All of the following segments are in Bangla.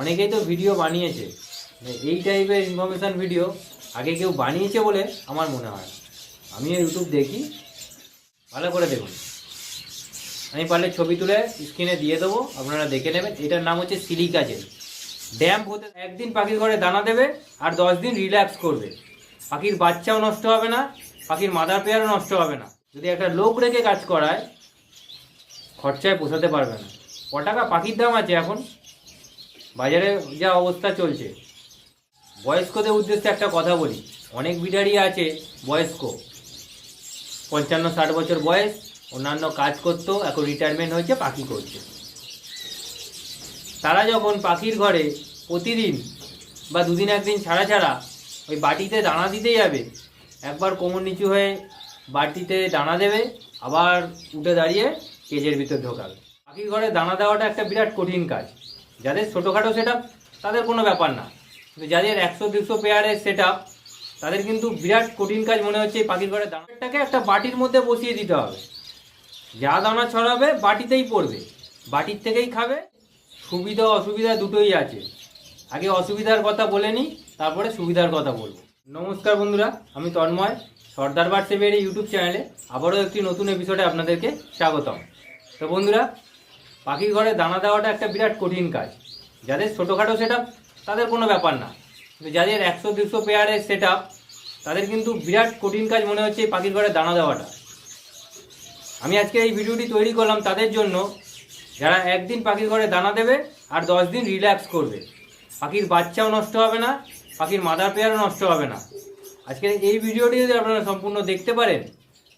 অনেকেই তো ভিডিও বানিয়েছে। মানে এই টাইপের ইনফরমেশান ভিডিও আগে কেউ বানিয়েছে বলে আমার মনে হয়। না আমিও ইউটিউব দেখি। ভালো করে দেখুন। আমি পারলে ছবি তুলে স্ক্রিনে দিয়ে দেবো, আপনারা দেখে নেবেন। এটার নাম হচ্ছে সিলিকা জেল ড্যাম্প হতে একদিন পাখির ঘরে দানা দেবে আর দশ দিন রিল্যাক্স করবে। পাখির বাচ্চাও নষ্ট হবে না, পাখির মাদার পেয়ারও নষ্ট হবে না। যদি একটা লোক রেখে কাজ করায়, খরচায় পোষাতে পারবে না। ক টাকা পাখির দাম আছে এখন? বাজারে যা অবস্থা চলছে। বয়স্কদের উদ্দেশ্যে একটা কথা বলি। অনেক বিডারই আছে বয়স্ক। পঞ্চান্ন, ষাট বছর বয়স, অন্যান্য কাজ করতো এখন রিটায়ারমেন্ট হয়েছে, পাখি করছে। তারা যখন পাখির ঘরে প্রতিদিন বা দুদিন একদিন ছাড়া ছাড়া ওই বাটিতে দানা দিতে যাবে, একবার কোমর নিচু হয়ে বাটিতে দানা দেবে, আবার উঠে দাঁড়িয়ে কেজের ভিতর ঢোকাবে। পাখির ঘরে দানা দেওয়াটা একটা বিরাট কঠিন কাজ। যাদের ছোটোখাটো সেট তাদের কোনো ব্যাপার না। কিন্তু যাদের একশো, দুশো পেয়ারের সেট তাদের কিন্তু বিরাট কঠিন কাজ মনে হচ্ছে এই পাখির ঘরে দানাটাকে একটা বাটির মধ্যে বসিয়ে দিতে হবে। যা দানা ছড়াবে, বাটিতেই পড়বে। বাটির থেকেই খাবে। সুবিধা, অসুবিধা দুটোই আছে। আগে অসুবিধার কথা বলে নিই, তারপরে সুবিধার কথা বলব। নমস্কার বন্ধুরা, আমি তন্ময়, সর্দার বার্সেবের ইউটিউব চ্যানেলে আবারও একটি নতুন এপিসোডে আপনাদেরকে স্বাগতম। তো বন্ধুরা পাখির ঘরে দানা দেওয়াটা একটা বিরাট কঠিন কাজ। যাদের ছোটোখাটো সেট তাদের কোনো ব্যাপার না। কিন্তু যাদের একশো, দুশো পেয়ারের সেট তাদের কিন্তু বিরাট কঠিন কাজ মনে হচ্ছে এই পাখির ঘরে দানা দেওয়াটা। আমি আজকে এই ভিডিওটি তৈরি করলাম তাদের জন্য। যারা একদিন পাখির ঘরে দানা দেবে আর দশ দিন রিল্যাক্স করবে। পাখির বাচ্চাও নষ্ট হবে না, পাখির মাদার পেয়ারও নষ্ট হবে না। আজকের এই ভিডিওটি যদি আপনারা সম্পূর্ণ দেখতে পারেন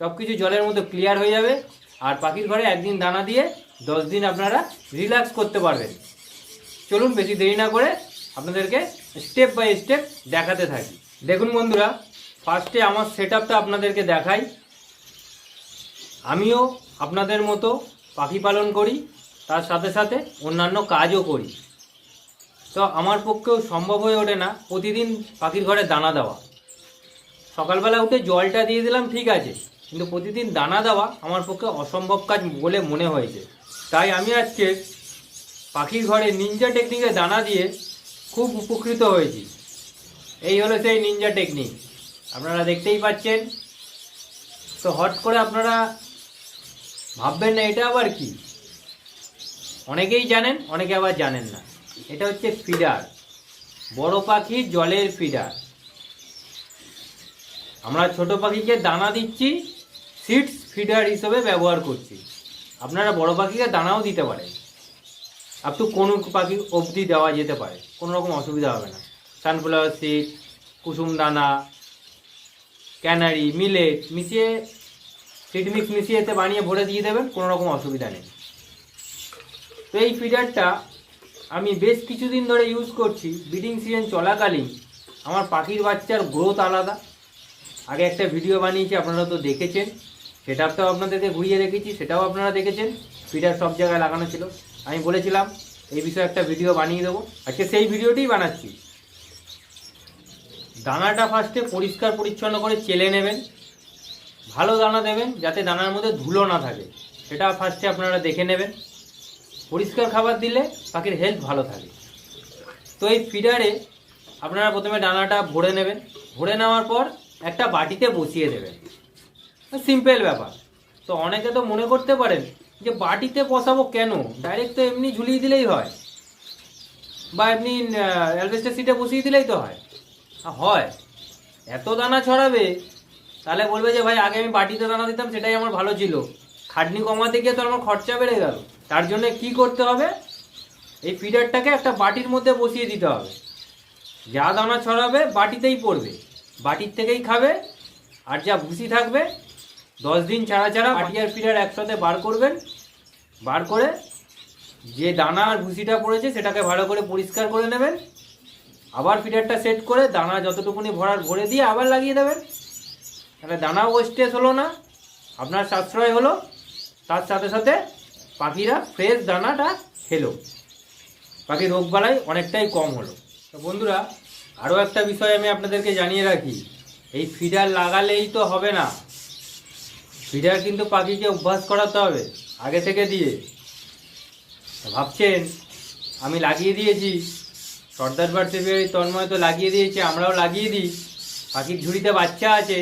সব কিছু জলের মতো ক্লিয়ার হয়ে যাবে। আর পাখির ঘরে একদিন দানা দিয়ে দশ দিন আপনারা রিল্যাক্স করতে পারবেন। চলুন বেশি দেরি না করে আপনাদেরকে স্টেপ বাই স্টেপ দেখাতে থাকি। দেখুন বন্ধুরা ফার্স্টে আমার সেট আপনাদেরকে দেখাই। আমিও আপনাদের মতো পাখি পালন করি, তার সাথে সাথে অন্যান্য কাজও করি। তো আমার পক্ষেও সম্ভব হয়ে ওঠে না প্রতিদিন পাখির ঘরে দানা দেওয়া। সকালবেলা উঠে জলটা দিয়ে দিলাম, ঠিক আছে। কিন্তু প্রতিদিন দানা দেওয়া আমার পক্ষে অসম্ভব কাজ বলে মনে হয়েছে। তাই আমি আজকে পাখির ঘরে নিনজা টেকনিকে দানা দিয়ে খুব উপকৃত হয়েছি। এই হলো সেই নিনজা টেকনিক আপনারা দেখতেই পাচ্ছেন। তো হট করে আপনারা ভাববেন না, এটা আবার কি? অনেকেই জানেন, অনেকে আবার জানেন না। এটা হচ্ছে ফিডার। বড় পাখি জলের ফিডার। আমরা ছোট পাখিকে দানা দিচ্ছি সিডস ফিডার হিসেবে ব্যবহার করছি। আপনারা বড় পাখিকে দানাও দিতে পারেন। আপ টু কোনো পাখি অবধি দেওয়া যেতে পারে। কোনো রকম অসুবিধা হবে না। সানফ্লাওয়ার সিড কুসুম দানা ক্যানারি মিলেট মিশিয়ে সিড মিক্স মিশিয়ে এতে বানিয়ে ভরে দিয়ে দেবেন, কোনো রকম অসুবিধা নেই। তো এই ফিডারটা আমি বেশ কিছুদিন ধরে ইউজ করছি। ব্রিডিং সিজন চলাকালীন আমার পাখির বাচ্চার গ্রোথ আলাদা। আগে একটা ভিডিও বানিয়েছি, আপনারা তো দেখেছেন। সেটাও আপনাদেরকে ঘুরিয়ে রেখেছি সেটাও আপনারা দেখেছেন। ফিডার সব জায়গায় লাগানো ছিল। আমি বলেছিলাম, এই বিষয়ে একটা ভিডিও বানিয়ে দেবো। আজকে সেই ভিডিওটিই বানাচ্ছি। দানাটা ফার্স্টে পরিষ্কার পরিচ্ছন্ন করে চেলে নেবেন। ভালো দানা দেবেন, যাতে দানার মধ্যে ধুলো না থাকে। সেটা ফার্স্টে আপনারা দেখে নেবেন। পরিষ্কার খাবার দিলে পাখির হেলথ ভালো থাকে। তো এই ফিডারে আপনারা প্রথমে দানাটা ভরে নেবেন। ভরে নেওয়ার পর একটা বাটিতে বসিয়ে দেবেন। সিম্পল ব্যাপার। তো অনেকে তো মনে করতে পারেন যে বাটিতে বসাবো কেন? ডাইরেক্ট তো এমনি ঝুলিয়ে দিলেই হয়। বা এমনি অ্যালবেস্টার সিটে বসিয়ে দিলেই তো হয়। হয়। এত দানা ছড়াবে, তাহলে বলবে যে, ভাই, আগে আমি বাটিতে দানা দিতাম, সেটাই আমার ভালো ছিল। খাটনি কমাতে গিয়ে তো আমার খরচা বেড়ে গেল। তার জন্য কি করতে হবে? এই ফিডারটাকে একটা বাটির মধ্যে বসিয়ে দিতে হবে। যা দানা ছড়াবে, বাটিতেই পড়বে। বাটির থেকেই খাবে, আর যা ভুসি থাকবে দশ দিন ছাড়া ছাড়া আর ফিডার একসাথে বার করবেন। বার করে যে দানা আর ভুসিটা পড়েছে সেটাকে ভালো করে পরিষ্কার করে নেবেন। আবার ফিডারটা সেট করে দানা যতটুকুনি ভরার ভরে দিয়ে আবার লাগিয়ে দেবেন। তাহলে দানা ওয়েস্টেজ হলো না আপনার সাশ্রয় হলো। তার সাথে সাথে পাখিরা ফ্রেশ দানাটা খেলো। পাখির রোগবালাই অনেকটাই কম হলো। তো বন্ধুরা আরও একটা বিষয় আমি আপনাদেরকে জানিয়ে রাখি এই ফিডার লাগালেই তো হবে না। ফিডার কিন্তু পাখিকে অভ্যাস করাতে হবে, আগে থেকে দিয়ে। ভাবছেন, আমি লাগিয়ে দিয়েছি। সর্দার পার্সিফের তন্ময় তো লাগিয়ে দিয়েছে, আমরাও লাগিয়ে দিই। পাখির ঝুড়িতে বাচ্চা আছে,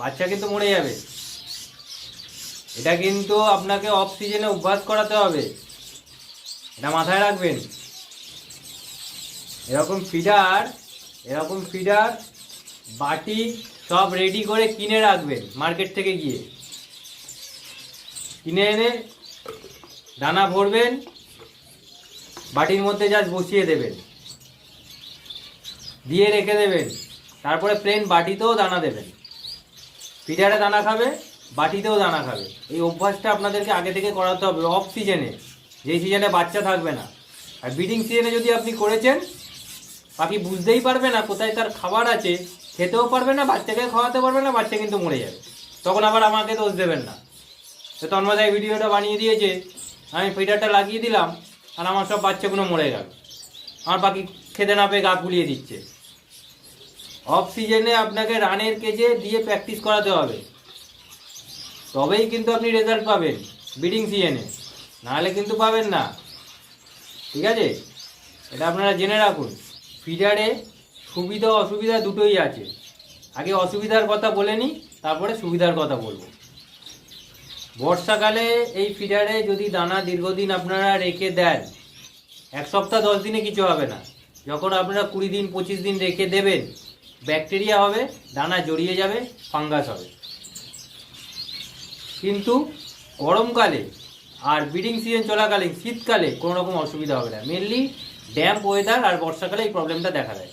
বাচ্চা কিন্তু মরে যাবে। এটা কিন্তু আপনাকে অফ অভ্যাস করাতে হবে। এটা মাথায় রাখবেন। এরকম ফিডার এরকম ফিডার বাটি সব রেডি করে কিনে রাখবেন মার্কেট থেকে গিয়ে। কিনে এনে দানা ভরবেন, বাটির মধ্যে জাস্ট বসিয়ে দেবেন। দিয়ে রেখে দেবেন। তারপরে প্লেন বাটিতেও দানা দেবেন। ফিডারে দানা খাবে, বাটিতেও দানা খাবে। এই অভ্যাসটা আপনাদেরকে আগে থেকে করাতে হবে অফ সিজনে যেই সিজনে বাচ্চা থাকবে না। আর ব্রিডিং সিজনে যদি আপনি করেছেন পাখি বুঝতেই পারবে না কোথায় তার খাবার আছে, খেতেও পারবে না, বাচ্চাকে খাওয়াতে পারবে না, বাচ্চা কিন্তু মরে যাবে। তখন আবার আমাকে দোষ দেবেন না। তো তন্ময় ভিডিওটা বানিয়ে দিয়েছে। আমি ফিডারটা লাগিয়ে দিলাম, আর আমার সব বাচ্চাগুলো মরে গেল। আমার পাখি খেতে না পেয়ে গা ফুলিয়ে দিচ্ছে। অফ সিজনে আপনাকে রানের কেজে দিয়ে প্র্যাকটিস করাতে হবে। তবেই কিন্তু আপনি রেজাল্ট পাবেন ব্রিডিং সিজনে নাহলে কিন্তু পাবেন না। ঠিক আছে? এটা আপনারা জেনে রাখুন। ফিডারে সুবিধা অসুবিধা দুটোই আছে। আগে অসুবিধার কথা বলে নিই, তারপরে সুবিধার কথা বলব। বর্ষাকালে এই ফিডারে যদি দানা দীর্ঘদিন আপনারা রেখে দেন, এক সপ্তাহ, দশ দিনে কিছু হবে না। যখন আপনারা কুড়ি দিন, পঁচিশ দিন রেখে দেবেন, ব্যাকটেরিয়া হবে, দানা জড়িয়ে যাবে, ফাঙ্গাস হবে। কিন্তু গরমকালে আর ব্রিডিং সিজন চলাকালীন শীতকালে কোনো রকম অসুবিধা হবে না। মেনলি ড্যাম্প ওয়েদার আর বর্ষাকালে এই প্রবলেমটা দেখা দেয়।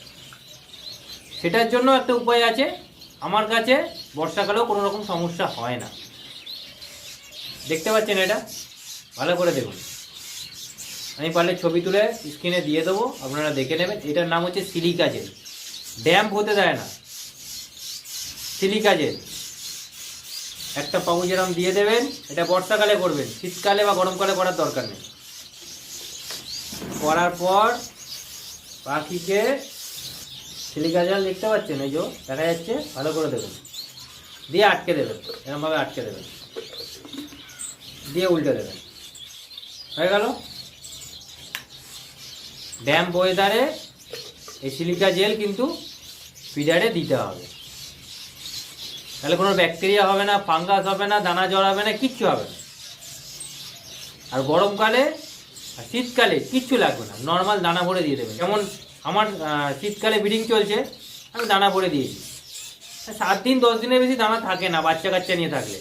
সেটার জন্য একটা উপায় আছে। আমার কাছে বর্ষাকালেও কোনো রকম সমস্যা হয় না। দেখতে পাচ্ছেন এটা? ভালো করে দেখুন। আমি পারলে ছবি তুলে স্ক্রিনে দিয়ে দেবো, আপনারা দেখে নেবেন। এটার নাম হচ্ছে সিলিকা জেল। ড্যাম্প হতে দেয় না। Silica gel. একটা পাউচ যেরম দিয়ে দেবেন, এটা বর্ষাকালে করবেন। শীতকালে বা গরমকালে করার দরকার নেই। করার পর পাখিকে সিলিকা জল দেখতে পাচ্ছেন? এই যে, দেখা যাচ্ছে। ভালো করে দেবেন দিয়ে আটকে দেবেন, এরমভাবে আটকে দেবেন। দিয়ে উল্টে দেবেন হয়ে গেল? ড্যাম্প ওয়েদারে এই সিলিকা জেল কিন্তু ফিডারে দিতে হবে। তাহলে কোনো ব্যাকটেরিয়া হবে না ফাঙ্গাস হবে না, দানা জড়াবে না, কিচ্ছু হবে না। আর গরমকালে আর শীতকালে কিচ্ছু লাগবে না। নর্মাল দানা ভরে দিয়ে দেবেন যেমন আমার শীতকালে ব্রিডিং চলছে, আমি দানা ভরে দিয়েছি সাত দিন, দশ দিনের বেশি দানা থাকে না বাচ্চা কাচ্চা নিয়ে থাকলে।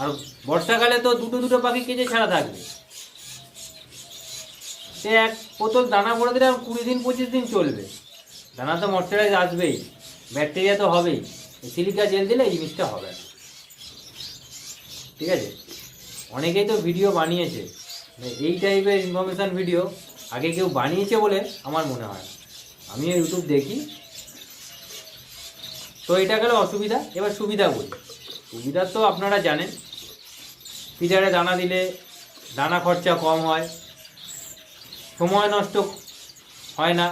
আর বর্ষাকালে তো দুটো দুটো পাখি কেজে ছাড়া থাকবে। সে এক বোতল দানা ভরে দিলে কুড়ি দিন, পঁচিশ দিন চলবে। দানা তো ময়শ্চারাইজ আসবেই, ব্যাকটেরিয়া তো হবেই। সিলিকা জেল দিলে এই জিনিসটা হবে ঠিক আছে? অনেকেই তো ভিডিও বানিয়েছে। মানে এই টাইপের ইনফরমেশান ভিডিও আগে কেউ বানিয়েছে বলে আমার মনে হয় আমি ইউটিউব দেখি। তো এটা গেল অসুবিধা। এবার সুবিধা বলি। সুবিধা তো আপনারা জানেন। ফিডারে দানা দিলে দানা খরচা কম হয়। সময় নষ্ট হয় না।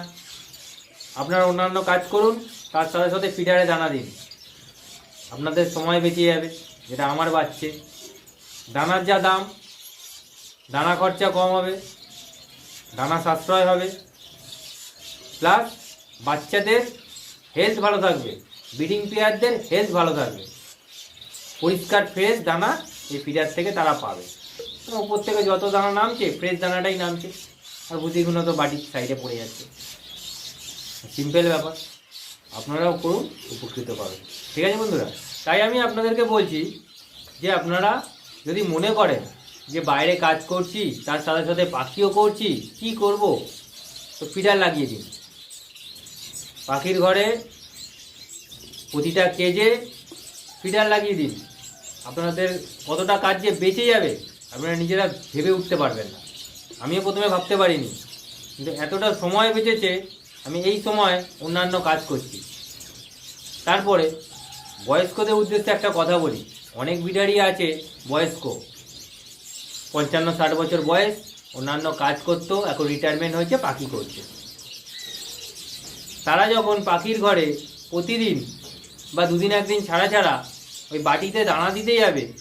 আপনারা অন্যান্য কাজ করুন, তার সাথে সাথে ফিডারে দানা দিন। আপনাদের সময় বেঁচে যাবে, যেটা আমার বাচ্চে দানার যা দাম, দানা খরচা কম হবে, দানা সাশ্রয় হবে। প্লাস বাচ্চাদের হেলথ ভালো থাকবে ব্রিডিং পেয়ারদের হেলথ ভালো থাকবে। পরিষ্কার ফ্রেশ দানা এই ফিডার থেকে তারা পাবে। ওপর থেকে যত দানা নামছে ফ্রেশ দানাটাই নামছে। আর বুঝিগুলো তো বাটির সাইডে পড়ে যাচ্ছে। সিম্পল ব্যাপার। আপনারাও করুন, উপকৃত পাবেন। ঠিক আছে বন্ধুরা? তাই আমি আপনাদেরকে বলছি যে আপনারা যদি মনে করেন যে বাইরে কাজ করছি, তার সাথে সাথে পাখিও করছি, কি করব? তো ফিডার লাগিয়ে দিন। পাখির ঘরে প্রতিটা কেজে ফিডার লাগিয়ে দিন। আপনাদের কতটা কাজ যে বেঁচে যাবে, আপনারা নিজেরা ভেবে উঠতে পারবেন না। আমিও প্রথমে ভাবতে পারিনি, কিন্তু এতটা সময় বেঁচেছে, আমি এই সময় অন্যান্য কাজ করছি। তারপরে বয়স্কদের উদ্দেশ্যে একটা কথা বলি, অনেক বিডারই আছে বয়স্ক, পঞ্চান্ন ষাট বছর বয়স, অন্যান্য কাজ করতো এখন রিটায়ারমেন্ট হয়েছে, পাখি করছে। তারা যখন পাখির ঘরে প্রতিদিন বা দুদিন একদিন ছাড়া ছাড়া ওই বাটিতে দানা দিতে যাবে।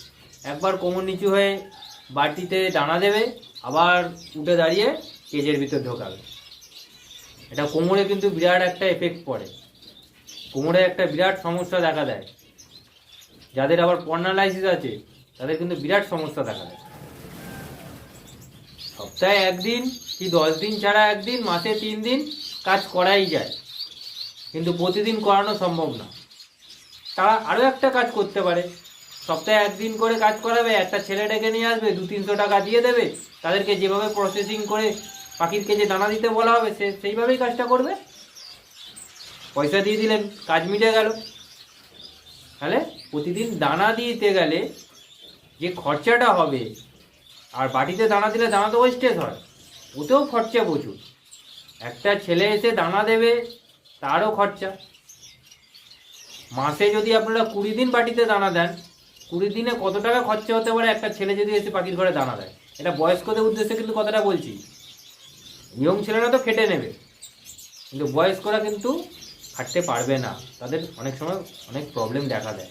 একবার কোমর নিচু হয়ে বাটিতে দানা দেবে, আবার উঠে দাঁড়িয়ে কেজের ভিতর ঢোকাবে। এটা কোমরে কিন্তু বিরাট একটা এফেক্ট পড়ে। কোমরে একটা বিরাট সমস্যা দেখা দেয়। যাদের আবার পর্নালাইসিস আছে, তাদের কিন্তু বিরাট সমস্যা দেখা দেয়। সপ্তাহে একদিন কি দশ দিন ছাড়া একদিন, মাসে তিন দিন কাজ করাই যায়। কিন্তু প্রতিদিন করানো সম্ভব না। তারা আরও একটা কাজ করতে পারে। সপ্তাহে একদিন করে কাজ করাবে, একটা ছেলে ডেকে নিয়ে আসবে, দু তিনশো টাকা দিয়ে দেবে। তাদেরকে যেভাবে প্রসেসিং করে পাখিরকে যে দানা দিতে বলা হবে, সে সেইভাবেই কাজটা করবে। পয়সা দিয়ে দিলেন, কাজ মিটে গেল। তাহলে প্রতিদিন দানা দিতে গেলে যে খরচাটা হবে, আর বাটিতে দানা দিলে দানা তো ওয়েস্টেজ হয়, ওতেও খরচা প্রচুর। একটা ছেলে এসে দানা দেবে, তারও খরচা। মাসে যদি আপনারা কুড়ি দিন বাটিতে দানা দেন, কুড়ি দিনে কত টাকা খরচা হতে পারে? একটা ছেলে যদি এসে পাখির ঘরে দানা দেয়। এটা বয়স্কদের উদ্দেশ্যে কিন্তু কথাটা বলছি। ইয়ং ছেলেরা তো খেটে নেবে। কিন্তু বয়স্করা কিন্তু হাঁটতে পারবে না। তাদের অনেক সময় অনেক প্রবলেম দেখা দেয়।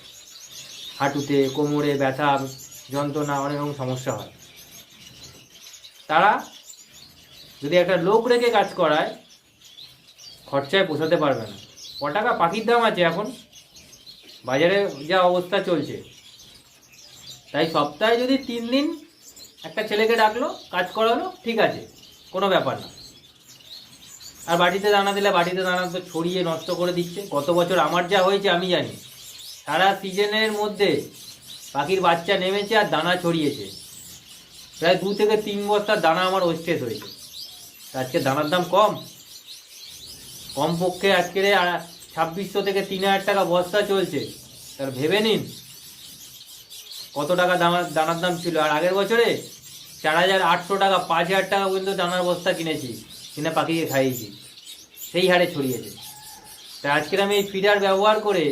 হাঁটুতে, কোমরে ব্যথা, যন্ত্রণা অনেক রকম সমস্যা হয়। তারা যদি একটা লোক রেখে কাজ করায়, খরচায় পোষাতে পারবে না। ক টাকা পাখির দাম আছে এখন? বাজারে যা অবস্থা চলছে। তাই সপ্তাহে যদি তিন দিন একটা ছেলেকে ডাকলো, কাজ করালো, ঠিক আছে, কোনো ব্যাপার না। আর বাটিতে দানা দিলে বাটিতে দানা তো ছড়িয়ে নষ্ট করে দিচ্ছে। গত বছর আমার যা হয়েছে আমি জানি। সারা সিজনের মধ্যে পাখির বাচ্চা নেমেছে আর দানা ছড়িয়েছে। প্রায় দু থেকে তিন বস্তার দানা আমার ওয়েস্টেজ হয়েছে। আজকে দানার দাম কম। কমপক্ষে আজকের ছাব্বিশশো থেকে তিন হাজার টাকা বস্তা চলছে। তার ভেবে নিন, কত টাকা দানার দানার দাম ছিল? আর আগের বছরে চার হাজার আটশো টাকা, পাঁচ হাজার টাকা পর্যন্ত দানার বস্তা কিনেছি, কিনে পাখিকে খাইয়েছি। সেই হারে ছড়িয়েছে। তাই আজকের আমি এই ফিডার ব্যবহার করে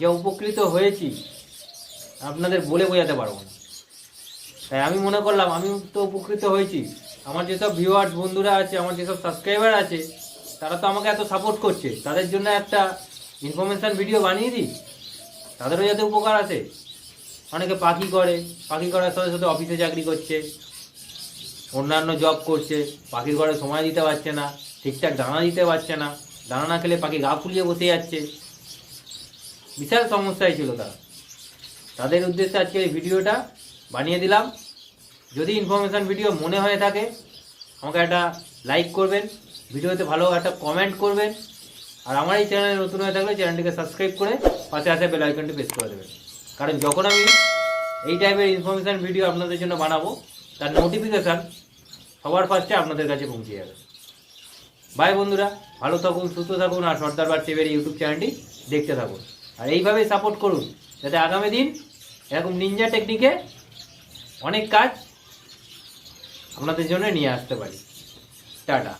যে উপকৃত হয়েছি, আপনাদের বলে বোঝাতে পারব না। তাই আমি মনে করলাম, আমি তো উপকৃত হয়েছি। আমার যেসব ভিউয়ার্স বন্ধুরা আছে, আমার যেসব সাবস্ক্রাইবার আছে, তারা তো আমাকে এত সাপোর্ট করছে। তাদের জন্য একটা ইনফরমেশান ভিডিও বানিয়ে দিই? তাদেরও যাতে উপকার আছে অনেকে পাখি করে, পাখি করার সাথে সাথে অফিসে চাকরি করছে, অন্যান্য জব করছে, পাখির ঘরে সময় দিতে পারছে না, ঠিকঠাক দানা দিতে পারছে না, দানা না খেলে পাখি গা ফুলিয়ে বসে যাচ্ছে। বিশাল সমস্যায় ছিল তারা। তাদের উদ্দেশ্যে আজকে এই ভিডিওটা বানিয়ে দিলাম। যদি ইনফরমেশান ভিডিও মনে হয়ে থাকে, আমাকে একটা লাইক করবেন, ভিডিওতে ভালো একটা কমেন্ট করবেন। আর আমার এই চ্যানেলে নতুন হয়ে থাকলে চ্যানেলটিকে সাবস্ক্রাইব করে পাশে আসে বেল আইকনটি প্রেস করে দেবেন। কারণ যখন আমি এই টাইপের ইনফরমেশান ভিডিও আপনাদের জন্য বানাবো, তার নোটিফিকেশান সবার ফার্স্টে আপনাদের কাছে পৌঁছে যাবে। বাই বন্ধুরা, ভালো থাকুন, সুস্থ থাকুন, আর সর্দার বার টিভির ইউটিউব চ্যানেলটি দেখতে থাকুন। আর এইভাবেই সাপোর্ট করুন, যাতে আগামী দিন এরকম নিনজা টেকনিকে অনেক কাজ আপনাদের জন্য নিয়ে আসতে পারি। টাটা।